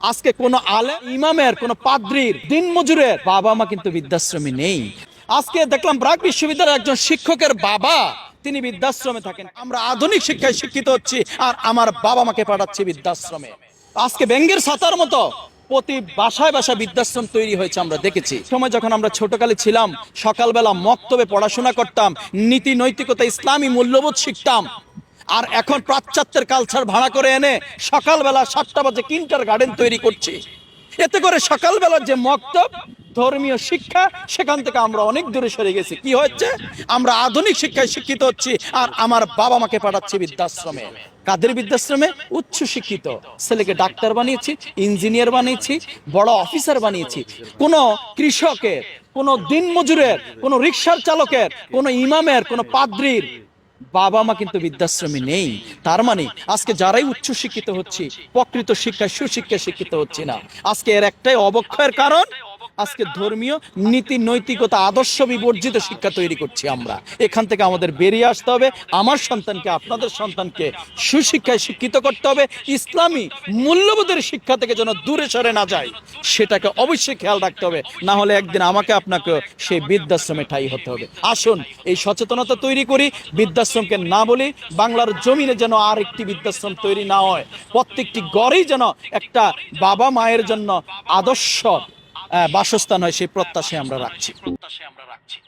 আজকে কোন আলে ইমামের, কোন পাদ্রির দিন মজুরের বাবা মা কিন্তু বৃদ্ধাশ্রমে নেই। আজকে দেখলাম ব্রাক বিশ্ববিদ্যালয়ের একজন শিক্ষকের বাবা, তিনি বৃদ্ধাশ্রমে থাকেন। আমরা আধুনিক শিক্ষায় শিক্ষিত হচ্ছি আর আমার বাবা মাকে পাঠাচ্ছি বৃদ্ধাশ্রমে। আজকে ব্যাঙ্গের ছাতার মতো প্রতি বাসায় বাসায় বৃদ্ধাশ্রম তৈরি হয়েছে আমরা দেখেছি। সময় যখন আমরা ছোটকালে ছিলাম, সকালবেলা মক্তবে পড়াশোনা করতাম, নীতি নৈতিকতা, ইসলামী মূল্যবোধ শিখতাম আর এখন পাশ্চাত্যের কালচার ভাড়া করে এনে সকালবেলা সাতটা বাজে কিন্টার গার্ডেন তৈরি করছি। এতে করে সকালবেলার যে মক্তব, ধর্মীয় শিক্ষা, সেখান থেকে আমরা অনেক দূরে সরে গেছি। কি হচ্ছে? আমরা আধুনিক শিক্ষায় শিক্ষিত হচ্ছি আর আমার বাবা মাকে পাঠাচ্ছি বৃদ্ধাশ্রমে। কাদের বৃদ্ধাশ্রমে? উচ্চ শিক্ষিত ছেলেকে ডাক্তার বানিয়েছি, ইঞ্জিনিয়ার বানিয়েছি, বড় অফিসার বানিয়েছি। কোন কৃষকের, কোন দিনমজুরের, কোন রিক্সার চালকের, কোন ইমামের, কোন পাদ্রির বাবা মা কিন্তু বৃদ্ধাশ্রমে নেই। তার মানে আজকে যারাই উচ্চ শিক্ষিত হচ্ছে, প্রকৃত শিক্ষায় সুশিক্ষায় শিক্ষিত হচ্ছে না। আজকে এর একটাই অবক্ষয়ের কারণ আজকে ধর্মীয় নীতি, নৈতিকতা, আদর্শ বিবর্জিত শিক্ষা তৈরি করছি আমরা। এখান থেকে আমাদের বেরিয়ে আসতে হবে। আমার সন্তানকে, আপনাদের সন্তানকে সুশিক্ষায় শিক্ষিত করতে হবে। ইসলামী মূল্যবোধের শিক্ষা থেকে যেন দূরে সরে না যায়, সেটাকে অবশ্যই খেয়াল রাখতে হবে। না হলে একদিন আমাকে, আপনাকে সেই বৃদ্ধাশ্রমে ঠাই হতে হবে। আসুন, এই সচেতনতা তৈরি করি। বৃদ্ধাশ্রমকে না বলি, বাংলার জমিনে যেন আর একটি বৃদ্ধাশ্রম তৈরি না হয়। প্রত্যেকটি গড়েই যেন একটা বাবা মায়ের জন্য আদর্শ বাসস্থান হয় সেই প্রত্যাশায় আমরা রাখছি প্রত্যাশায় আমরা রাখছি।